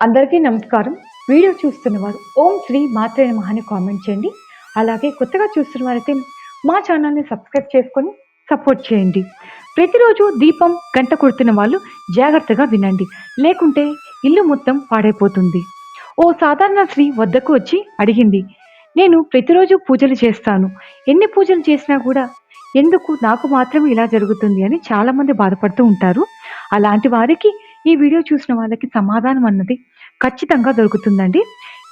అందరికీ నమస్కారం. వీడియో చూస్తున్న వారు ఓం శ్రీ మాత్రే మహాని అని కామెంట్ చేయండి. అలాగే కొత్తగా చూస్తున్న వారైతే మా ఛానల్ని సబ్స్క్రైబ్ చేసుకొని సపోర్ట్ చేయండి. ప్రతిరోజు దీపం గంట కొడుతున్న వాళ్ళు జాగ్రత్తగా వినండి. లేకుంటే ఇల్లు మొత్తం పాడైపోతుంది. ఓ సాధారణ స్త్రీ వద్దకు వచ్చి అడిగింది నేను ప్రతిరోజు పూజలు చేస్తాను. ఎన్ని పూజలు చేసినా కూడా ఎందుకు నాకు మాత్రమే ఇలా జరుగుతుంది అని చాలామంది బాధపడుతూ ఉంటారు. అలాంటి వారికి ఈ వీడియో చూసిన వాళ్ళకి సమాధానం అన్నది ఖచ్చితంగా దొరుకుతుందండి.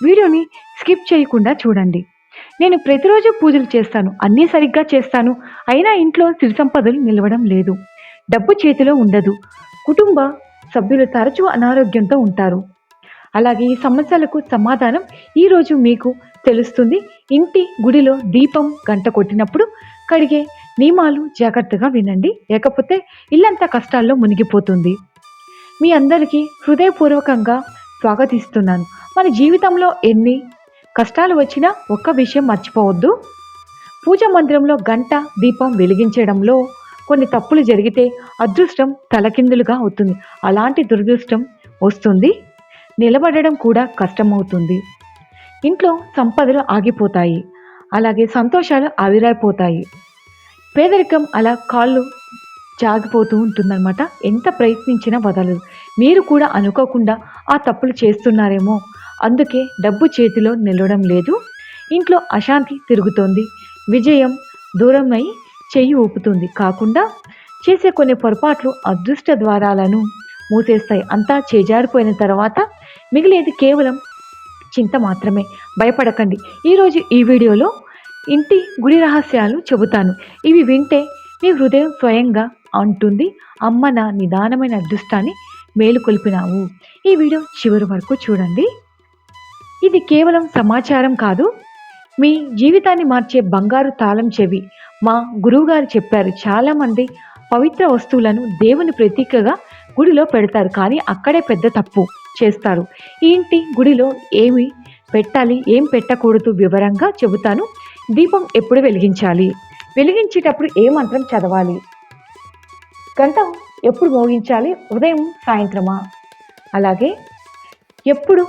వీడియోని స్కిప్ చేయకుండా చూడండి. నేను ప్రతిరోజు పూజలు చేస్తాను అన్నీ సరిగ్గా చేస్తాను అయినా ఇంట్లో సిరి సంపదలు నిలవడం లేదు. డబ్బు చేతిలో ఉండదు. కుటుంబ సభ్యులు తరచూ అనారోగ్యంతో ఉంటారు. అలాగే ఈ సమస్యలకు సమాధానం ఈరోజు మీకు తెలుస్తుంది. ఇంటి గుడిలో దీపం గంట కొట్టినప్పుడు కడిగే నియమాలు జాగ్రత్తగా వినండి. లేకపోతే ఇల్లంతా కష్టాల్లో మునిగిపోతుంది. మీ అందరికీ హృదయపూర్వకంగా స్వాగతిస్తున్నాను. మన జీవితంలో ఎన్ని కష్టాలు వచ్చినా ఒక్క విషయం మర్చిపోవద్దు. పూజ మందిరంలో గంట దీపం వెలిగించడంలో కొన్ని తప్పులు జరిగితే అదృష్టం తలకిందులుగా అవుతుంది. అలాంటి దురదృష్టం వస్తుంది. నిలబడడం కూడా కష్టమవుతుంది. ఇంట్లో సంపదలు ఆగిపోతాయి. అలాగే సంతోషాలు ఆవిరైపోతాయి. పేదరికం అలా కాళ్ళు జాగిపోతూ ఉంటుందన్నమాట. ఎంత ప్రయత్నించినా వదలదు. మీరు కూడా అనుకోకుండా ఆ తప్పులు చేస్తున్నారేమో. అందుకే డబ్బు చేతిలో నిలవడం లేదు. ఇంట్లో అశాంతి తిరుగుతోంది. విజయం దూరమై చెయ్యి ఊపుతుంది. కాకుండా చేసే కొన్ని పొరపాట్లు అదృష్ట ద్వారాలను మూసేస్తాయి. అంతా చేజారిపోయిన తర్వాత మిగిలేది కేవలం చింత మాత్రమే. భయపడకండి. ఈరోజు ఈ వీడియోలో ఇంటి గుడి రహస్యాలు చెబుతాను. ఇవి వింటే మీ హృదయం స్వయంగా అంటుంది. అమ్మ నా నిదానమైన అదృష్టాన్ని మేలుకొల్పినావు ఈ వీడియో చివరి వరకు చూడండి. ఇది కేవలం సమాచారం కాదు. మీ జీవితాన్ని మార్చే బంగారు తాళం చెవి. మా గురువుగారు చెప్పారు చాలామంది పవిత్ర వస్తువులను దేవుని ప్రతీకగా గుడిలో పెడతారు కానీ అక్కడే పెద్ద తప్పు చేస్తారు. ఈ ఇంటి గుడిలో ఏమి పెట్టాలి ఏం పెట్టకూడదు వివరంగా చెబుతాను. దీపం ఎప్పుడు వెలిగించాలి? వెలిగించేటప్పుడు ఏ మంత్రం చదవాలి? గంట ఎప్పుడు మోగించాలి? ఉదయం సాయంత్రమా? అలాగే ఎప్పుడు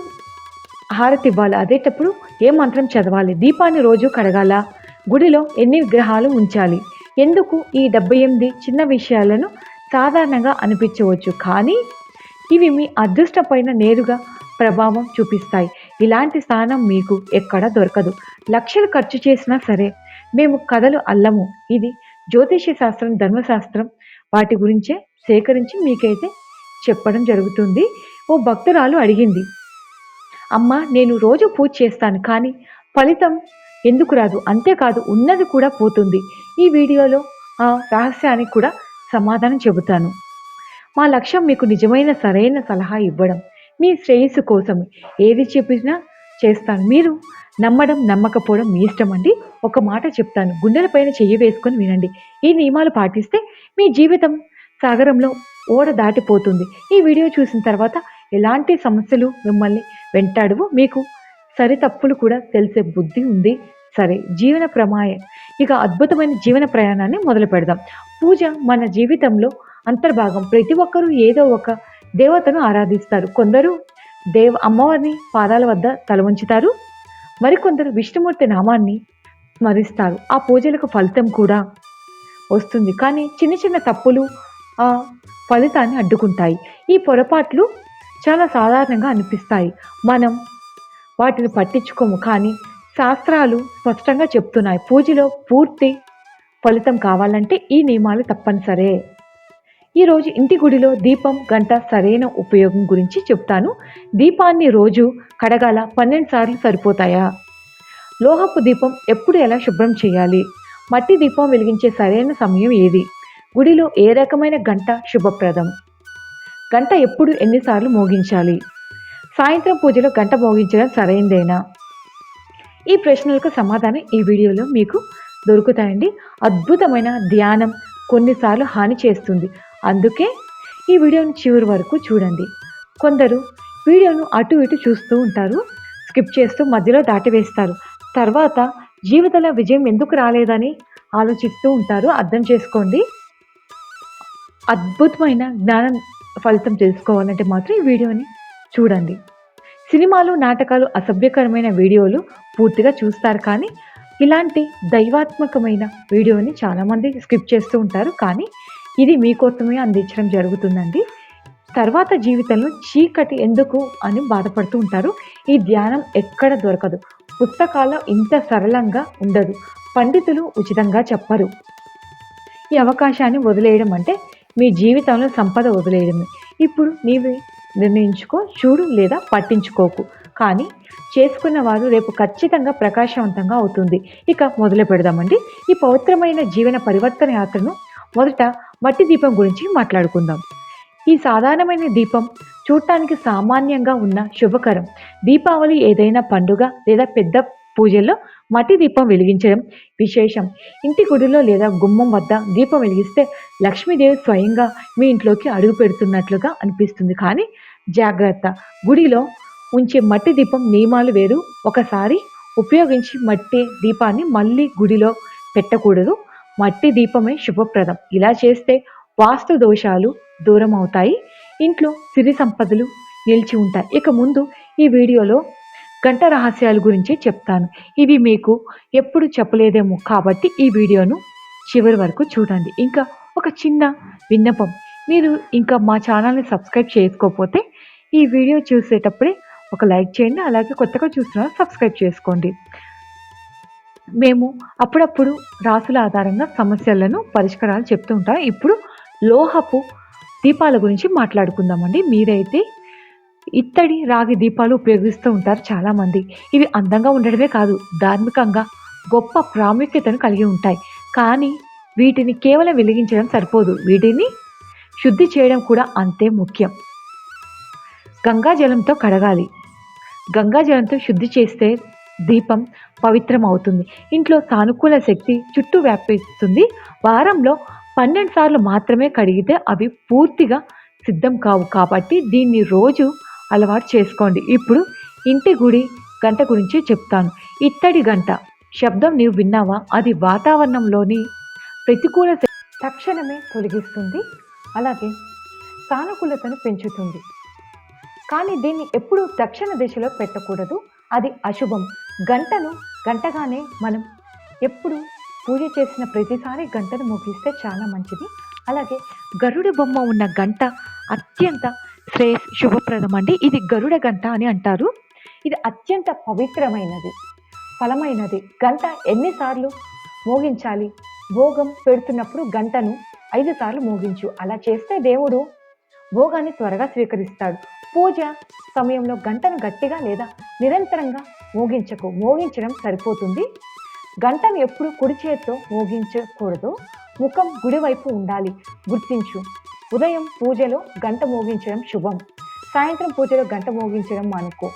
హారతి ఇవ్వాలి? అదేటప్పుడు ఏ మంత్రం చదవాలి? దీపాన్ని రోజు కడగాల? గుడిలో ఎన్ని విగ్రహాలు ఉంచాలి? ఎందుకు ఈ డెబ్బై ఎనిమిది చిన్న విషయాలను సాధారణంగా అనిపించవచ్చు? కానీ ఇవి మీ అదృష్టపైన నేరుగా ప్రభావం చూపిస్తాయి. ఇలాంటి స్థానం మీకు ఎక్కడ దొరకదు. లక్షలు ఖర్చు చేసినా సరే మేము కథలు అల్లము. ఇది జ్యోతిష శాస్త్రం ధర్మశాస్త్రం వాటి గురించే సేకరించి మీకైతే చెప్పడం జరుగుతుంది. ఓ భక్తురాలు అడిగింది అమ్మ నేను రోజు పూజ చేస్తాను కానీ ఫలితం ఎందుకు రాదు? అంతేకాదు ఉన్నది కూడా పోతుంది. ఈ వీడియోలో ఆ రహస్యానికి కూడా సమాధానం చెబుతాను. మా లక్ష్యం మీకు నిజమైన సరైన సలహా ఇవ్వడం. మీ శ్రేయస్సు కోసం ఏది చెప్పినా చేస్తాను. మీరు నమ్మడం నమ్మకపోవడం మీ ఇష్టం అండి. ఒక మాట చెప్తాను. గుండెలపైన చెయ్యి వేసుకొని వినండి. ఈ నియమాలు పాటిస్తే మీ జీవితం సాగరంలో ఓడ దాటిపోతుంది. ఈ వీడియో చూసిన తర్వాత ఎలాంటి సమస్యలు మిమ్మల్ని వెంటాడువో? మీకు సరి తప్పులు కూడా తెలిసే బుద్ధి ఉంది. సరే జీవన ప్రమాయ ఇక అద్భుతమైన జీవన ప్రయాణాన్ని మొదలు పెడదాం. పూజ మన జీవితంలో అంతర్భాగం. ప్రతి ఒక్కరూ ఏదో ఒక దేవతను ఆరాధిస్తారు. కొందరు దేవ అమ్మవారిని పాదాల వద్ద తల ఉంచుతారు మరికొందరు విష్ణుమూర్తి నామాన్ని స్మరిస్తారు. ఆ పూజలకు ఫలితం కూడా వస్తుంది. కానీ చిన్న చిన్న తప్పులు ఆ ఫలితాన్ని అడ్డుకుంటాయి. ఈ పొరపాట్లు చాలా సాధారణంగా అనిపిస్తాయి. మనం వాటిని పట్టించుకోము. కానీ శాస్త్రాలు స్పష్టంగా చెప్తున్నాయి. పూజలో పూర్తి ఫలితం కావాలంటే ఈ నియమాలు తప్పనిసరే. ఈరోజు ఇంటి గుడిలో దీపం గంట సరైన ఉపయోగం గురించి చెప్తాను. దీపాన్ని రోజు కడగాల పన్నెండు సార్లు సరిపోతాయా? లోహపు దీపం ఎప్పుడు ఎలా శుభ్రం చేయాలి? మట్టి దీపం వెలిగించే సరైన సమయం ఏది? గుడిలో ఏ రకమైన గంట శుభప్రదం? గంట ఎప్పుడు ఎన్నిసార్లు మోగించాలి? సాయంత్రం పూజలో గంట మోగించడం సరైందేనా? ఈ ప్రశ్నలకు సమాధానం ఈ వీడియోలో మీకు దొరుకుతాయండి. అద్భుతమైన ధ్యానం కొన్నిసార్లు హాని చేస్తుంది. అందుకే ఈ వీడియోను చివరి వరకు చూడండి. కొందరు వీడియోను అటు ఇటు చూస్తూ ఉంటారు స్కిప్ చేస్తూ మధ్యలో దాటివేస్తారు. తర్వాత జీవితంలో విజయం ఎందుకు రాలేదని ఆలోచిస్తూ ఉంటారు అర్థం చేసుకోండి. అద్భుతమైన జ్ఞానం ఫలితం తెలుసుకోవాలంటే మాత్రం ఈ వీడియోని చూడండి. సినిమాలు నాటకాలు అసభ్యకరమైన వీడియోలు పూర్తిగా చూస్తారు కానీ ఇలాంటి దైవాత్మకమైన వీడియోని చాలామంది స్కిప్ చేస్తూ ఉంటారు కానీ ఇది మీకోసమే అందించడం జరుగుతుందండి. తర్వాత జీవితంలో చీకటి ఎందుకు అని బాధపడుతూ ఉంటారు. ఈ ధ్యానం ఎక్కడ దొరకదు. పుస్తకాల్లో ఇంత సరళంగా ఉండదు. పండితులు ఉచితంగా చెప్పరు. ఈ అవకాశాన్ని వదిలేయడం అంటే మీ జీవితంలో సంపద వదిలేయడమే. ఇప్పుడు నీవే నిర్ణయించుకో చూడు లేదా పట్టించుకోకు. కానీ చేసుకున్న వారు రేపు ఖచ్చితంగా ప్రకాశవంతంగా అవుతుంది. ఇక మొదలు పెడదామండి. ఈ పవిత్రమైన జీవన పరివర్తన యాత్రను మొదట మట్టి దీపం గురించి మాట్లాడుకుందాం. ఈ సాధారణమైన దీపం చూడటానికి సామాన్యంగా ఉన్న శుభకరం. దీపావళి ఏదైనా పండుగ లేదా పెద్ద పూజల్లో మట్టి దీపం వెలిగించడం విశేషం. ఇంటి గుడిలో లేదా గుమ్మం వద్ద దీపం వెలిగిస్తే లక్ష్మీదేవి స్వయంగా మీ ఇంట్లోకి అడుగు పెడుతున్నట్లుగా అనిపిస్తుంది. కానీ జాగ్రత్త. గుడిలో ఉంచే మట్టి దీపం నియమాలు వేరు. ఒకసారి ఉపయోగించి మట్టి దీపాన్ని మళ్ళీ గుడిలో పెట్టకూడదు. మట్టి దీపమే శుభప్రదం. ఇలా చేస్తే వాస్తు దోషాలు దూరం అవుతాయి ఇంట్లో సిరి సంపదలు నిలిచి ఉంటాయి. ఇక ముందు ఈ వీడియోలో గంట రహస్యాల గురించి చెప్తాను. ఇవి మీకు ఎప్పుడు చెప్పలేదేమో కాబట్టి ఈ వీడియోను చివరి వరకు చూడండి. ఇంకా ఒక చిన్న విన్నపం. మీరు ఇంకా మా ఛానల్ని సబ్స్క్రైబ్ చేసుకోకపోతే ఈ వీడియో చూసేటప్పుడే ఒక లైక్ చేయండి. అలాగే కొత్తగా చూస్తున్న సబ్స్క్రైబ్ చేసుకోండి. మేము అప్పుడప్పుడు రాసుల ఆధారంగా సమస్యలను పరిష్కారాలు చెప్తూ ఉంటాం. ఇప్పుడు లోహపు దీపాల గురించి మాట్లాడుకుందామండి. మీరైతే ఇత్తడి రాగి దీపాలు ఉపయోగిస్తూ ఉంటారు చాలామంది. ఇవి అందంగా ఉండడమే కాదు ధార్మికంగా గొప్ప ప్రాముఖ్యతను కలిగి ఉంటాయి. కానీ వీటిని కేవలం వెలిగించడం సరిపోదు. వీటిని శుద్ధి చేయడం కూడా అంతే ముఖ్యం. గంగాజలంతో కడగాలి. గంగాజలంతో శుద్ధి చేస్తే దీపం పవిత్రం అవుతుంది ఇంట్లో సానుకూల శక్తి చుట్టూ వ్యాపిస్తుంది. వారంలో పన్నెండు సార్లు మాత్రమే కడిగితే అవి పూర్తిగా సిద్ధం కావు కాబట్టి దీన్ని రోజు అలవాటు చేసుకోండి. ఇప్పుడు ఇంటి గుడి గంట గురించి చెప్తాను. ఇత్తడి గంట. శబ్దం నీవు విన్నావా? అది వాతావరణంలోని ప్రతికూల తక్షణమే తొలగిస్తుంది. అలాగే సానుకూలతను పెంచుతుంది. కానీ దీన్ని ఎప్పుడూ దక్షిణ దిశలో పెట్టకూడదు. అది అశుభం. గంటను గంటగానే మనం ఎప్పుడు పూజ చేసిన ప్రతిసారి గంటను ముగిస్తే చాలా మంచిది. అలాగే గరుడ బొమ్మ ఉన్న గంట అత్యంత శ్రేయ శుభప్రదం అండి. ఇది గరుడ గంట అని అంటారు. ఇది అత్యంత పవిత్రమైనది ఫలమైనది. గంట ఎన్నిసార్లు మోగించాలి? భోగం పెడుతున్నప్పుడు గంటను ఐదు సార్లు మోగించు. అలా చేస్తే దేవుడు భోగాన్ని త్వరగా స్వీకరిస్తాడు. పూజ సమయంలో గంటను గట్టిగా లేదా నిరంతరంగా మోగించకు. మోగించడం సరిపోతుంది. గంటను ఎప్పుడు కుడి చేత్తో మోగించకూడదు. ముఖం గుడివైపు ఉండాలి. గుర్తించు. ఉదయం పూజలో గంట మోగించడం శుభం. సాయంత్రం పూజలో గంట మోగించడం అనుకో.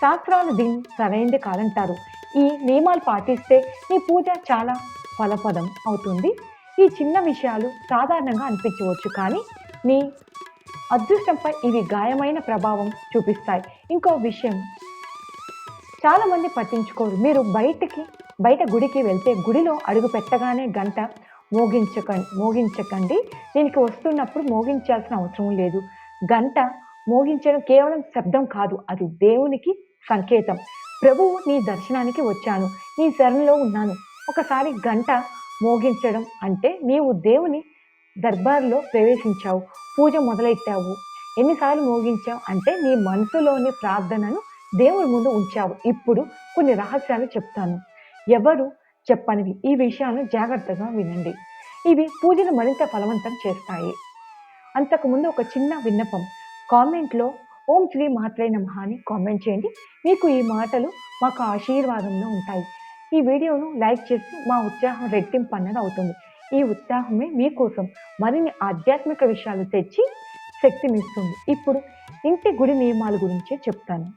శాస్త్రాలు దీన్ని సరైనది కాదంటారు. ఈ నియమాలు పాటిస్తే నీ పూజ చాలా ఫలపదం అవుతుంది. ఈ చిన్న విషయాలు సాధారణంగా అనిపించవచ్చు కానీ నీ అదృష్టంపై ఇవి గాయమైన ప్రభావం చూపిస్తాయి. ఇంకో విషయం. చాలామంది పట్టించుకోరు. మీరు బయటికి బయట గుడికి వెళ్తే గుడిలో అడుగు పెట్టగానే గంట మోగించక మోగించకండి. దీనికి వస్తున్నప్పుడు మోగించాల్సిన అవసరం లేదు. గంట మోగించడం కేవలం శబ్దం కాదు అది దేవునికి సంకేతం. ప్రభువు నీ దర్శనానికి వచ్చాను నీ శరణలో ఉన్నాను. ఒకసారి గంట మోగించడం అంటే నీవు దేవుని దర్బార్లో ప్రవేశించావు పూజ మొదలెట్టావు. ఎన్నిసార్లు మోగించావు అంటే నీ మనసులోని ప్రార్థనను దేవుడి ముందు ఉంచావు. ఇప్పుడు కొన్ని రహస్యాలు చెప్తాను. ఎవరు చెప్పనివి? ఈ విషయాలను జాగ్రత్తగా వినండి. ఇవి పూజను మరింత ఫలవంతం చేస్తాయి. అంతకుముందు ఒక చిన్న విన్నపం. కామెంట్లో ఓం శ్రీ మాత్రే నమః అని కామెంట్ చేయండి. మీకు ఈ మాటలు మాకు ఆశీర్వాదంలో ఉంటాయి. ఈ వీడియోను లైక్ చేసి మా ఉత్సాహం రెట్టింపు అన్నది అవుతుంది. ఈ ఉత్సాహమే మీకోసం మరిన్ని ఆధ్యాత్మిక విషయాలు తెచ్చి శక్తినిస్తుంది. ఇప్పుడు ఇంటి గుడి నియమాల గురించి చెప్తాను.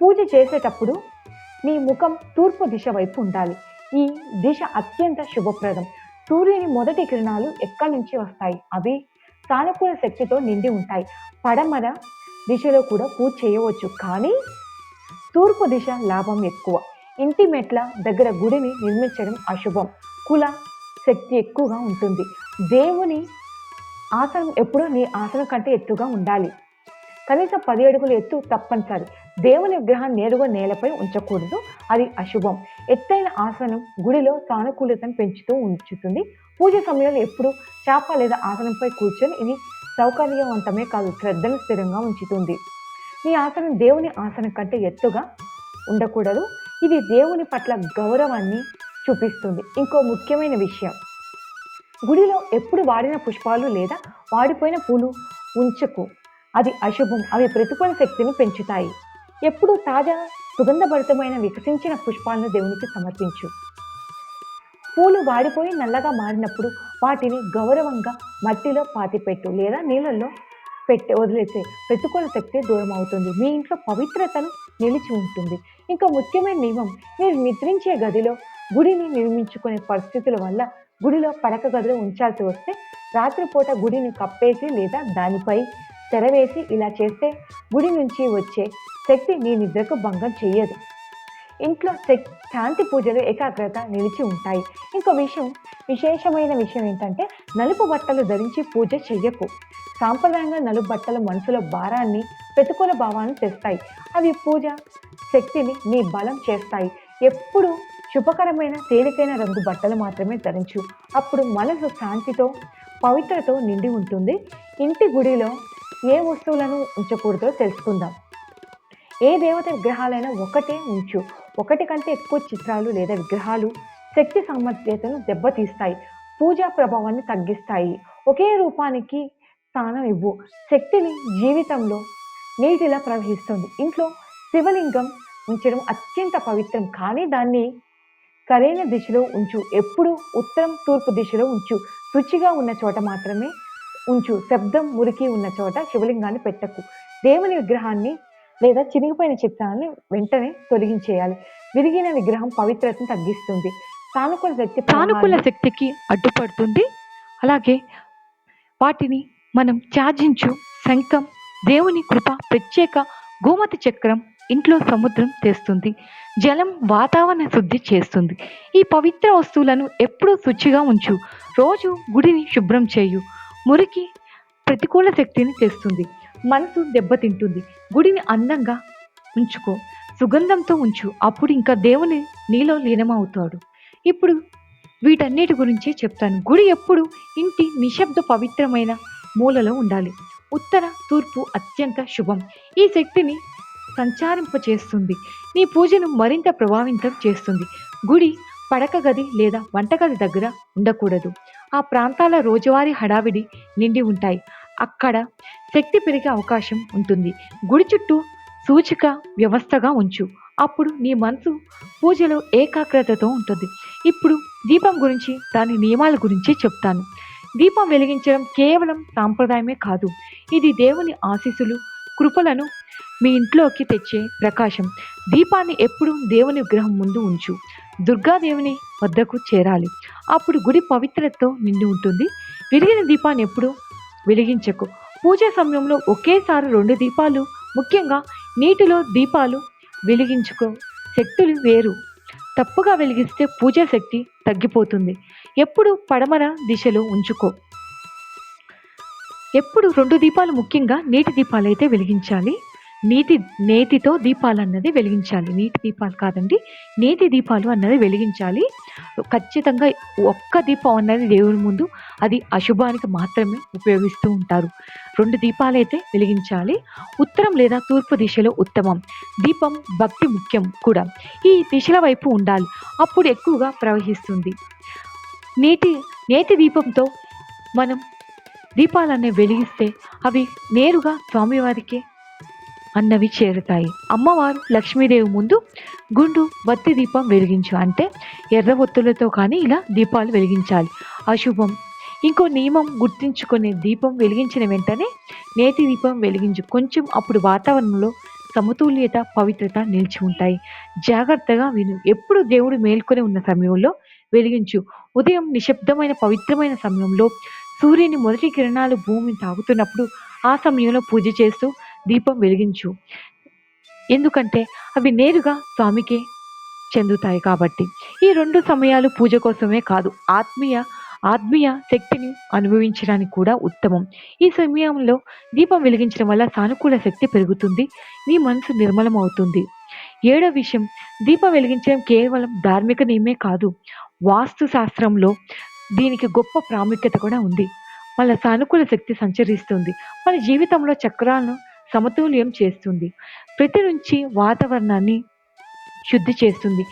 పూజ చేసేటప్పుడు నీ ముఖం తూర్పు దిశ వైపు ఉండాలి. ఈ దిశ అత్యంత శుభప్రదం. సూర్యుని మొదటి కిరణాలు ఎక్కడి నుంచి వస్తాయి? అవి సానుకూల శక్తితో నిండి ఉంటాయి. పడమర దిశలో కూడా పూజ చేయవచ్చు. కానీ తూర్పు దిశ లాభం ఎక్కువ. ఇంటి మెట్ల దగ్గర గుడిని నిర్మించడం అశుభం. కుల శక్తి ఎక్కువగా ఉంటుంది. దేవుని ఆసనం ఎప్పుడూ నీ ఆసనం కంటే ఎత్తుగా ఉండాలి. కనీసం పది అడుగుల ఎత్తు తప్పనిసరి. దేవుని విగ్రహం నేరుగా నేలపై ఉంచకూడదు. అది అశుభం. ఎత్తైన ఆసనం గుడిలో సానుకూలతను పెంచుతూ ఉంచుతుంది. పూజ సమయంలో ఎప్పుడు చేప లేదా ఆసనంపై కూర్చొని ఇది సౌకర్యవంతమే కాదు శ్రద్ధను స్థిరంగా ఉంచుతుంది. ఈ ఆసనం దేవుని ఆసనం కంటే ఎత్తుగా ఉండకూడదు. ఇది దేవుని పట్ల గౌరవాన్ని చూపిస్తుంది. ఇంకో ముఖ్యమైన విషయం. గుడిలో ఎప్పుడు వాడిన పుష్పాలు లేదా వాడిపోయిన పూలు ఉంచకు. అది అశుభం. అవి ప్రతికూల శక్తిని పెంచుతాయి. ఎప్పుడూ తాజా సుగంధభరితమైన వికసించిన పుష్పాలను దేవునికి సమర్పించు. పూలు వాడిపోయి నల్లగా మారినప్పుడు వాటిని గౌరవంగా మట్టిలో పాతిపెట్టు లేదా నీళ్ళల్లో పెట్టి వదిలేసే ప్రతికూల శక్తి దూరం అవుతుంది మీ ఇంట్లో పవిత్రతను నిలిచి ఉంటుంది. ఇంకా ముఖ్యమైన నియమం మీరు నిద్రించే గదిలో గుడిని నిర్మించుకునే పరిస్థితుల వల్ల గుడిలో పడక గదిలో ఉంచాల్సి వస్తే రాత్రిపూట గుడిని కప్పేసి లేదా దానిపై తెరవేసి ఇలా చేస్తే గుడి నుంచి వచ్చే శక్తి నీ నిద్రకు భంగం చేయదు. ఇంట్లో శాంతి పూజలు ఏకాగ్రత నిలిచి ఉంటాయి. ఇంకో విషయం విశేషమైన విషయం ఏంటంటే నలుపు బట్టలు ధరించి పూజ చెయ్యకు. సాంప్రదాయంగా నలుపు బట్టలు మనసులో భారాన్ని ప్రతికూల భావాన్ని తెస్తాయి. అవి పూజ శక్తిని నీ బలం చేస్తాయి. ఎప్పుడు శుభకరమైన తేలికైన రంగు బట్టలు మాత్రమే ధరించు. అప్పుడు మనసు శాంతితో పవిత్రతో నిండి ఉంటుంది. ఇంటి గుడిలో ఏ వస్తువులను ఉంచకూడదో తెలుసుకుందాం. ఏ దేవత విగ్రహాలైనా ఒకటే ఉంచు. ఒకటి కంటే ఎక్కువ చిత్రాలు లేదా విగ్రహాలు శక్తి సామర్థ్యతను దెబ్బతీస్తాయి. పూజా ప్రభావాన్ని తగ్గిస్తాయి. ఒకే రూపానికి స్థానం ఇవ్వు. శక్తిని జీవితంలో నీటిలా ప్రవహిస్తుంది. ఇంట్లో శివలింగం ఉంచడం అత్యంత పవిత్రం. కానీ దాన్ని సరైన దిశలో ఉంచు. ఎప్పుడు ఉత్తరం తూర్పు దిశలో ఉంచు. రుచిగా ఉన్న చోట మాత్రమే ఉంచు. శబ్దం మురికి ఉన్న చోట శివలింగాన్ని పెట్టకు. దేవుని విగ్రహాన్ని లేదా చినిగిపోయిన చిత్రాన్ని వెంటనే తొలగించేయాలి. విరిగిన విగ్రహం పవిత్రతను తగ్గిస్తుంది. సానుకూల శక్తి సానుకూల శక్తికి అడ్డుపడుతుంది. అలాగే వాటిని మనం త్యాజించు. శంఖం దేవుని కృప ప్రత్యేక గోమతి చక్రం ఇంట్లో సముద్రం తెస్తుంది. జలం వాతావరణ శుద్ధి చేస్తుంది. ఈ పవిత్ర వస్తువులను ఎప్పుడూ శుచిగా ఉంచు. రోజు గుడిని శుభ్రం చేయు. మురికి ప్రతికూల శక్తిని తెస్తుంది. మనసు దెబ్బతింటుంది. గుడిని అందంగా ఉంచుకో. సుగంధంతో ఉంచు. అప్పుడు ఇంకా దేవుని నీలో లీనమవుతాడు. ఇప్పుడు వీటన్నిటి గురించి చెప్తాను. గుడి ఎప్పుడు ఇంటి నిశ్శబ్ద పవిత్రమైన మూలలో ఉండాలి. ఉత్తర తూర్పు అత్యంత శుభం. ఈ శక్తిని సంచారింపచేస్తుంది. నీ పూజను మరింత ప్రభావితం చేస్తుంది. గుడి పడక గది లేదా వంటగది దగ్గర ఉండకూడదు. ఆ ప్రాంతాల రోజువారీ హడావిడి నిండి ఉంటాయి. అక్కడ శక్తి పెరిగే అవకాశం ఉంటుంది. గుడి చుట్టూ సూచిక వ్యవస్థగా ఉంచు. అప్పుడు నీ మనసు పూజలో ఏకాగ్రతతో ఉంటుంది. ఇప్పుడు దీపం గురించి దాని నియమాల గురించి చెప్తాను. దీపం వెలిగించడం కేవలం సాంప్రదాయమే కాదు. ఇది దేవుని ఆశీస్సులు కృపలను మీ ఇంట్లోకి తెచ్చే ప్రకాశం. దీపాన్ని ఎప్పుడూ దేవుని విగ్రహం ముందు ఉంచు. దుర్గాదేవిని వద్దకు చేరాలి. అప్పుడు గుడి పవిత్రతతో నిండి ఉంటుంది. విరిగిన దీపాన్ని ఎప్పుడు వెలిగించకు. పూజ సమయంలో ఒకేసారి రెండు దీపాలు ముఖ్యంగా నీటిలో దీపాలు వెలిగించుకో శక్తులు వేరు. తప్పుగా వెలిగిస్తే పూజా శక్తి తగ్గిపోతుంది. ఎప్పుడు పడమర దిశలో ఉంచుకో. ఎప్పుడు రెండు దీపాలు ముఖ్యంగా నీటి దీపాలు అయితే వెలిగించాలి. నీటి నేతితో దీపాలు అన్నది వెలిగించాలి. నీటి దీపాలు కాదండి నేతి దీపాలు అన్నది వెలిగించాలి. ఖచ్చితంగా ఒక్క దీపం అన్నది దేవుని ముందు అది అశుభానికి మాత్రమే ఉపయోగిస్తూ ఉంటారు. రెండు దీపాలు అయితే వెలిగించాలి. ఉత్తరం లేదా తూర్పు దిశలో ఉత్తమం. దీపం భక్తి ముఖ్యం కూడా. ఈ దిశల వైపు ఉండాలి. అప్పుడు ఎక్కువగా ప్రవహిస్తుంది. నేటి నేతి దీపంతో మనం దీపాలన్నీ వెలిగిస్తే అవి నేరుగా స్వామివారికి అన్నవి చేరుతాయి. అమ్మవారు లక్ష్మీదేవి ముందు గుండు బత్తి దీపం వెలిగించు. అంటే ఎర్ర ఒత్తులతో కానీ ఇలా దీపాలు వెలిగించాలి. అశుభం. ఇంకో నియమం గుర్తించుకునే దీపం వెలిగించిన వెంటనే నేతి దీపం వెలిగించు. కొంచెం అప్పుడు వాతావరణంలో సమతుల్యత పవిత్రత నిలిచి ఉంటాయి. జాగ్రత్తగా విను. ఎప్పుడు దేవుడు మేల్కొని ఉన్న సమయంలో వెలిగించు. ఉదయం నిశ్శబ్దమైన పవిత్రమైన సమయంలో సూర్యుని మొదటి కిరణాలు భూమిని తాగుతున్నప్పుడు ఆ సమయంలో పూజ చేస్తూ దీపం వెలిగించు. ఎందుకంటే అవి నేరుగా స్వామికే చెందుతాయి కాబట్టి. ఈ రెండు సమయాలు పూజ కోసమే కాదు ఆత్మీయ ఆత్మీయ శక్తిని అనుభవించడానికి కూడా ఉత్తమం. ఈ సమయంలో దీపం వెలిగించడం వల్ల సానుకూల శక్తి పెరుగుతుంది మీ మనసు నిర్మలం అవుతుంది ఏడో విషయం దీపం వెలిగించడం కేవలం ధార్మిక నియమే కాదు వాస్తు శాస్త్రంలో దీనికి గొప్ప ప్రాముఖ్యత కూడా ఉంది. మన సానుకూల శక్తి సంచరిస్తుంది. మన జీవితంలో చక్రాలను సమతుల్యం చేస్తుంది. ప్రతి నుంచి వాతావరణాన్ని శుద్ధి చేస్తుంది.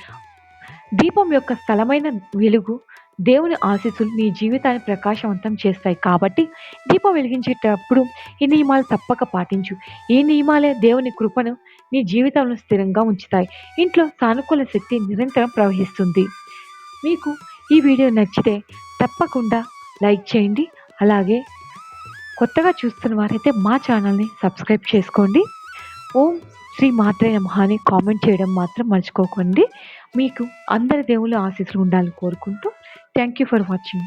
దీపం యొక్క స్థలమైన వెలుగు దేవుని ఆశీస్సులు నీ జీవితాన్ని ప్రకాశవంతం చేస్తాయి. కాబట్టి దీపం వెలిగించేటప్పుడు ఈ నియమాలు తప్పక పాటించు. ఈ నియమాలే దేవుని కృపను నీ జీవితంలో స్థిరంగా ఉంచుతాయి. ఇంట్లో సానుకూల శక్తి నిరంతరం ప్రవహిస్తుంది. మీకు ఈ వీడియో నచ్చితే తప్పకుండా లైక్ చేయండి. అలాగే కొత్తగా చూస్తున్న వారైతే మా ఛానల్ని సబ్స్క్రైబ్ చేసుకోండి. ఓం శ్రీ మాత్రే నమః అని కామెంట్ చేయడం మాత్రం మర్చిపోకండి. మీకు అందరి దేవుళ్ళ ఆశీస్సులు ఉండాలని కోరుకుంటూ థ్యాంక్ యూ ఫర్ వాచింగ్.